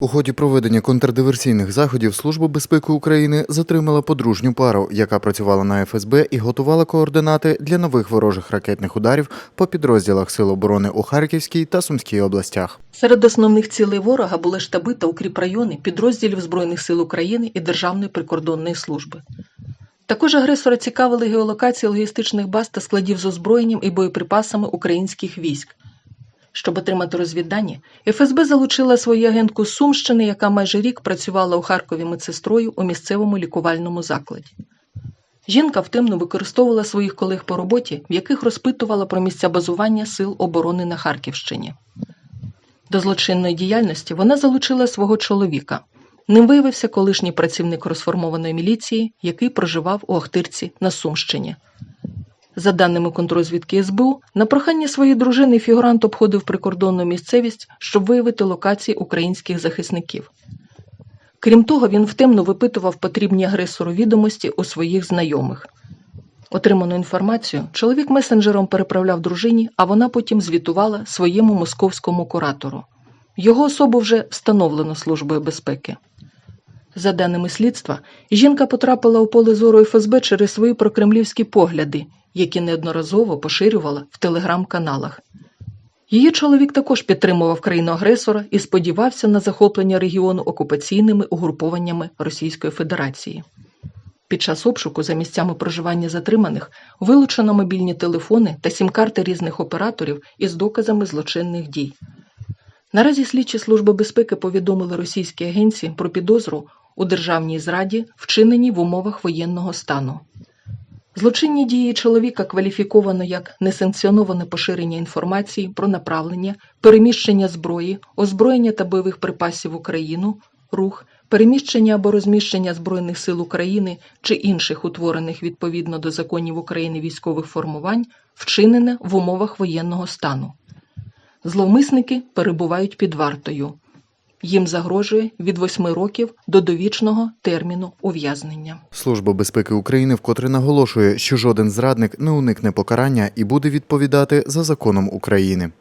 У ході проведення контрдиверсійних заходів Служба безпеки України затримала подружню пару, яка працювала на ФСБ і готувала координати для нових ворожих ракетних ударів по підрозділах Сил оборони у Харківській та Сумській областях. Серед основних цілей ворога були штаби та укріпрайони підрозділів Збройних сил України і Державної прикордонної служби. Також агресора цікавили геолокації логістичних баз та складів з озброєнням і боєприпасами українських військ. Щоб отримати розвіддані, ФСБ залучила свою агентку з Сумщини, яка майже рік працювала у Харкові медсестрою у місцевому лікувальному закладі. Жінка втимно використовувала своїх колег по роботі, в яких розпитувала про місця базування сил оборони на Харківщині. До злочинної діяльності вона залучила свого чоловіка. Ним виявився колишній працівник розформованої міліції, який проживав у Охтирці на Сумщині. За даними контрозвідки СБУ, на прохання своєї дружини фігурант обходив прикордонну місцевість, щоб виявити локації українських захисників. Крім того, він втемно випитував потрібні агресору відомості у своїх знайомих. Отриману інформацію чоловік месенджером переправляв дружині, а вона потім звітувала своєму московському куратору. Його особу вже встановлено Службою безпеки. За даними слідства, жінка потрапила у поле зору ФСБ через свої прокремлівські погляди, які неодноразово поширювала в телеграм-каналах. Її чоловік також підтримував країну агресора і сподівався на захоплення регіону окупаційними угрупованнями Російської Федерації. Під час обшуку за місцями проживання затриманих вилучено мобільні телефони та сім-карти різних операторів із доказами злочинних дій. Наразі слідчі Служби безпеки повідомили російській агенції про підозру у державній зраді, вчиненій в умовах воєнного стану. Злочинні дії чоловіка кваліфіковано як несанкціоноване поширення інформації про направлення, переміщення зброї, озброєння та бойових припасів в Україну, рух, переміщення або розміщення Збройних сил України чи інших утворених відповідно до законів України військових формувань, вчинене в умовах воєнного стану. Зловмисники перебувають під вартою. Їм загрожує від 8 років до довічного терміну ув'язнення. Служба безпеки України вкотре наголошує, що жоден зрадник не уникне покарання і буде відповідати за законом України.